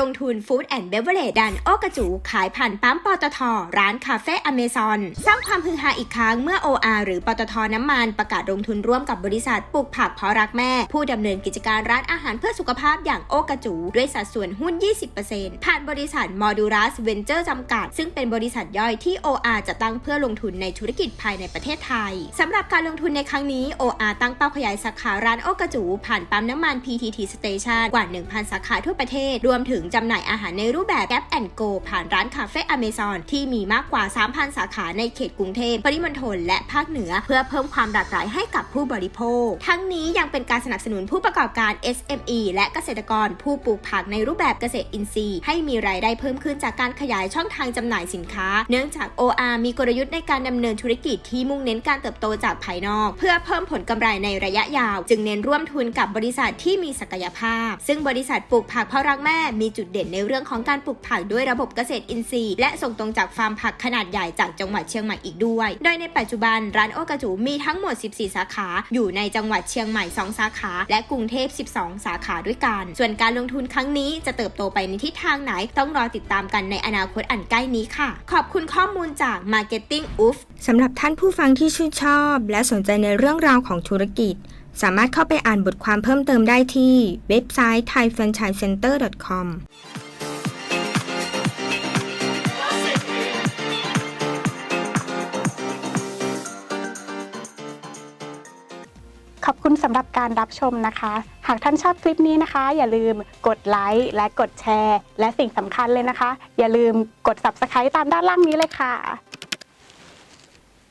ลงทุนฟู้ดแอนด์เบเวอร์เรดันโอกระจู ขายผ่านปั๊มปตท ร้านคาเฟ่อเมซอน สร้างความฮือฮาอีกครั้งเมื่อ OR หรือปตทน้ำมันประกาศลงทุนร่วมกับบริษัทปลูกผักเพราะรักแม่ ผู้ดำเนินกิจการร้านอาหารเพื่อสุขภาพอย่างโอกระจู ด้วยสัดส่วนหุ้น 20%ผ่านบริษัทมอดูรัสเวนเจอร์จำกัด ซึ่งเป็นบริษัทย่อยที่ OR จะตั้งเพื่อลงทุนในธุรกิจภายในประเทศไทยสำหรับการลงทุนในครั้งนี้ OR ตั้งเป้าขยายสาขาร้านโอกระจู ผ่านปั๊มน้ำมัน PTT Station กว่า 1,000 สาขาทั่วประเทศรวมถึงจำหน่ายอาหารในรูปแบบ Gap Go ผ่านร้านคาเฟ่อเมซอนที่มีมากกว่า 3,000 สาขาในเขตกรุงเทพปริมณฑลและภาคเหนือ เพื่อเพิ่มความหลากหลายให้กับผู้บริโภค ทั้งนี้ยังเป็นการสนับสนุนผู้ประกอบการ SME และเกษตรกรผู้ปลูกผักในรูปแบบเกษตรอินทรีย์ ให้มีรายได้เพิ่มขึ้นจากการขยายช่องทางจำหน่ายสินค้า เนื่องจาก OR มีกลยุทธ์ในการดำเนินธุรกิจที่มุ่งเน้นการเติบโตจากภายนอก เพื่อเพิ่มผลกำไรในระยะยาว จึงเน้นร่วมทุนกับบริษัทที่มีศักยภาพ ซึ่งบริษัทปลูกผักพราะรักแม่มีจุดเด่นในเรื่องของการปลูกผักด้วยระบบเกษตรอินทรีย์ และส่งตรงจากฟาร์มผักขนาดใหญ่จากจังหวัดเชียงใหม่อีกด้วย โดยในปัจจุบันร้านโอกระจูมีทั้งหมด 14 สาขา อยู่ในจังหวัดเชียงใหม่ 2 สาขา และกรุงเทพ 12 สาขาด้วยกัน ส่วนการลงทุนครั้งนี้จะเติบโตไปในทิศทางไหน ต้องรอติดตามกันในอนาคตอันใกล้นี้ค่ะ ขอบคุณข้อมูลจาก Marketing Oof สำหรับท่านผู้ฟังที่ชื่นชอบ และสนใจในเรื่องราวของธุรกิจ สามารถเข้าไปอ่านบทความเพิ่มเติมได้ที่เว็บไซต์ thaifranchisecenter.com ขอบคุณสำหรับการรับชมนะคะ หากท่านชอบคลิปนี้นะคะ อย่าลืมกดไลค์และกดแชร์ และสิ่งสำคัญเลยนะคะ อย่าลืมกด Subscribe ตามด้านล่างนี้เลยค่ะ